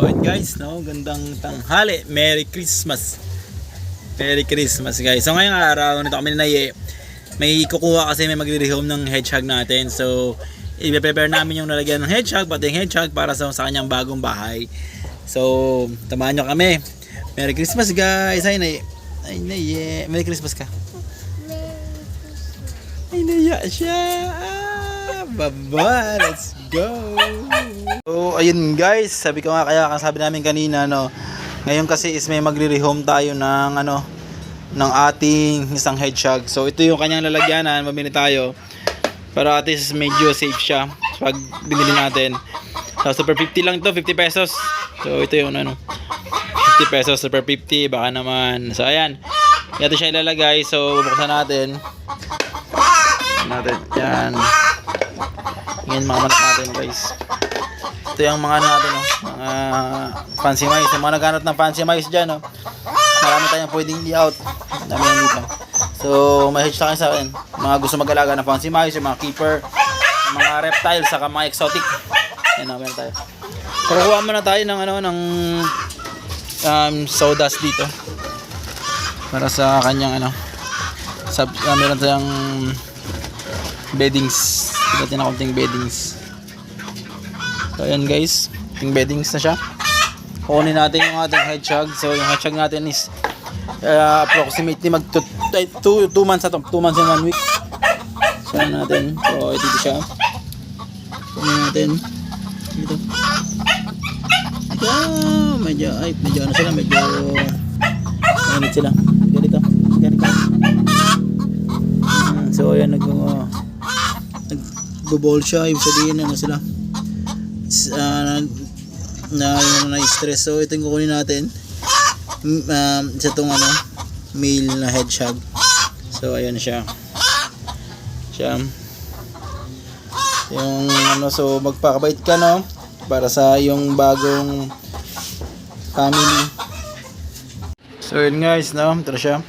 So, guys, no, gandang tanghali. Merry Christmas. Merry Christmas, guys. So, ngayong araw, nito kami na may kukuha kasi may magre-rehome ng hedgehog natin. So, i-prepare namin yung lalagyan ng hedgehog, pati yung hedgehog para sa, sa kanyang bagong bahay. So, tamahan nyo kami. Merry Christmas, guys. Ay, nay. Ay, nay. eh. Merry Christmas ka. Ay, naya siya. Ah, baba. Let's go. So, ayun guys. Sabi ko nga, kaya sabi namin kanina, no. Ngayon kasi is may magre-rehome tayo ng, ano, ng ating isang hedgehog. So, ito yung kanyang lalagyanan. Mamili tayo. Para at least medyo safe siya pag binili natin. So, super 50 lang to 50 pesos. So, ito yung ano. 50 pesos super 50. Baka naman. So, ayan. Ito siya ilalagay. So, bubuksan natin natin. Yan. Yan mga natin guys. Ito yung mga ano natin oh. Mga fancy mice. Yung mga naghanap ng fancy mice dyan oh. Marami tayong pwedeng i-out. Dami yan dito. So, may hedge tayo sa akin. Mga gusto mag-alaga ng fancy mice, yung mga keeper, yung mga reptiles, saka mga exotic. Yan oh, meron tayo. Kukuha muna tayo ng ano, ng um, sawdust dito. Para sa kanyang ano, sub, uh, meron tayong beddings. Pagdating na konting beddings. So, ayan guys. Konting beddings na siya. Kukunin natin yung ating hedgehog. So, yung hedgehog natin is uh, approximately mag 2 months na to. 2 months and 1 week. So, ayan natin. So, ito siya. Kunin natin. Dito. Ito. Medyo, ay, medyo ano sila. Medyo, mainit sila. Ganito. Ganito. Ah, So, ayan, nag, uh, nag-ball siya. Ibig sabihin, ano sila. Ah, na, na, na, stress. So, ito yung kukunin natin. Um, isa tong ano, male na hedgehog. So, ayan siya. Siya. Yung ano, so magpakabait ka, no? Para sa yung bagong family. So, yun guys, no? Na siya.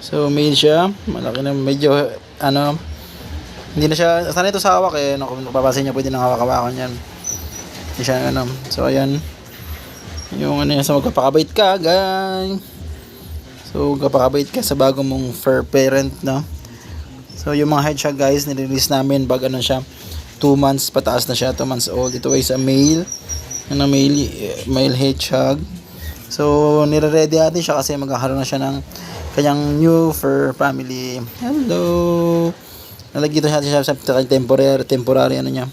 So, male siya. Malaki na, medyo, ano, hindi na siya, sana ito sa hawak eh. Papasin niya, pwede nang hawak-hawakan yan. Hindi siya, ano. So, ayan. Yung ano yan, so magpapakabait ka, guys. So, magpapakabait ka sa bago mong fur parent, no? So, yung mga hedgehog, guys, nirelease namin pag ano siya, 2 months pataas na siya, 2 months old. Ito is a male, ano, male, male hedgehog. So, nire-ready natin siya kasi magkakaroon na siya ng kanyang new fur family. Hello! Nalagyan natin siya sa temporary, temporary ano niya,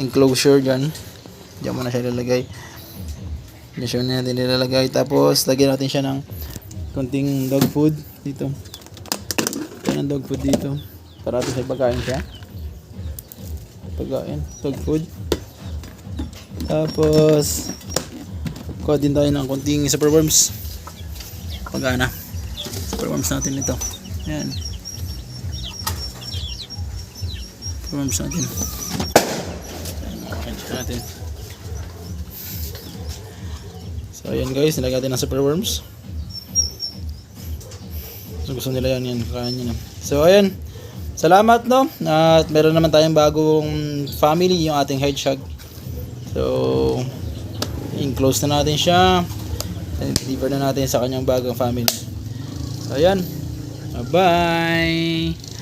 enclosure dyan. Diyan mo na siya ilalagay. Diyan siya natin nilalagay. Tapos, lagyan natin siya ng konting dog food dito. Lagyan ng dog food dito. Para natin siya pagkain siya. Pagkain. Dog food. Tapos, kuha din tayo ng konting superworms. Pagana. Superworms natin ito. Yan. Superworms natin. Yan, check natin. So, ayan guys, nilagay natin ng superworms. So, gusto nila yan, yan, kakain na. So, ayan. Salamat, no? At meron naman tayong bagong family, yung ating hedgehog. So, in-close na natin siya. And deliver na natin sa kanyang bagong family. So, ayan. Bye-bye!